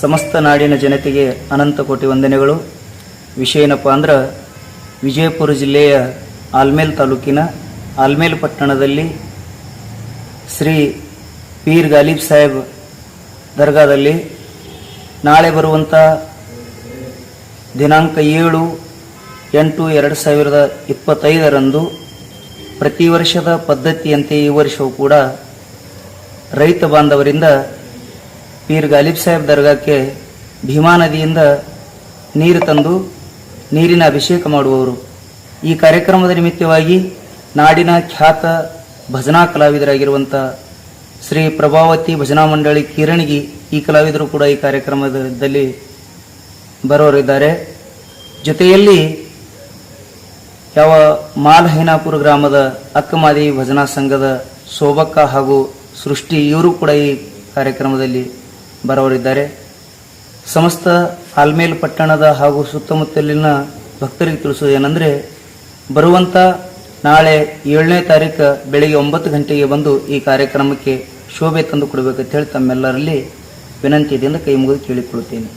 ಸಮಸ್ತ ನಾಡಿನ ಜನತೆಗೆ ಅನಂತ ಕೋಟಿ ವಂದನೆಗಳು. ವಿಷಯ ಏನಪ್ಪ ಅಂದ್ರೆ ವಿಜಯಪುರ ಜಿಲ್ಲೆಯ ಆಲ್ಮೇಲ್ ತಾಲೂಕಿನ ಆಲ್ಮೇಲ್ ಪಟ್ಟಣದಲ್ಲಿ ಶ್ರೀ ಪೀರ್ ಗಾಲಿಬ್ ಸಾಹೇಬ್ ದರ್ಗಾದಲ್ಲಿ ನಾಳೆ ಬರುವಂಥ ದಿನಾಂಕ ಏಳು ಎಂಟು ಎರಡು ಸಾವಿರದ ಇಪ್ಪತ್ತೈದರಂದು ಪ್ರತಿ ವರ್ಷದ ಪದ್ಧತಿಯಂತೆ ಈ ವರ್ಷವೂ ಕೂಡ ರೈತ ಬಾಂಧವರಿಂದ ಪೀರ್ ಗಾಲಿಬ್ ಸಾಹೇಬ್ ದರ್ಗಾಕ್ಕೆ ಭೀಮಾ ನದಿಯಿಂದ ನೀರು ತಂದು ನೀರಿನ ಅಭಿಷೇಕ ಮಾಡುವವರು. ಈ ಕಾರ್ಯಕ್ರಮದ ನಿಮಿತ್ತವಾಗಿ ನಾಡಿನ ಖ್ಯಾತ ಭಜನಾ ಕಲಾವಿದರಾಗಿರುವಂಥ ಶ್ರೀ ಪ್ರಭಾವತಿ ಭಜನಾ ಮಂಡಳಿ ಕಿರಣಿಗಿ ಈ ಕಲಾವಿದರು ಕೂಡ ಈ ಕಾರ್ಯಕ್ರಮದಲ್ಲಿ ಬರೋರಿದ್ದಾರೆ ಜೊತೆಯಲ್ಲಿ ಯಾವ ಮಾಲ್ಹೈನಾಪುರ ಗ್ರಾಮದ ಅಕ್ಕಮಾದಿ ಭಜನಾ ಸಂಘದ ಶೋಭಕ್ಕ ಹಾಗೂ ಸೃಷ್ಟಿ ಇವರು ಕೂಡ ಈ ಕಾರ್ಯಕ್ರಮದಲ್ಲಿ ಬರೋರಿದ್ದಾರೆ ಸಮಸ್ತ ಆಲ್ಮೇಲ್ ಪಟ್ಟಣದ ಹಾಗೂ ಸುತ್ತಮುತ್ತಲಿನ ಭಕ್ತರಿಗೆ ತಿಳಿಸುವುದೇನೆಂದರೆ ಬರುವಂಥ ನಾಳೆ ಏಳನೇ ತಾರೀಕು ಬೆಳಿಗ್ಗೆ ಒಂಬತ್ತು ಗಂಟೆಗೆ ಬಂದು ಈ ಕಾರ್ಯಕ್ರಮಕ್ಕೆ ಶೋಭೆ ತಂದು ಕೊಡಬೇಕಂತ ಹೇಳಿ ತಮ್ಮೆಲ್ಲರಲ್ಲಿ ವಿನಂತಿಯಿಂದ ಕೈ ಮುಗಿದು ಕೇಳಿಕೊಳ್ಳುತ್ತೇನೆ.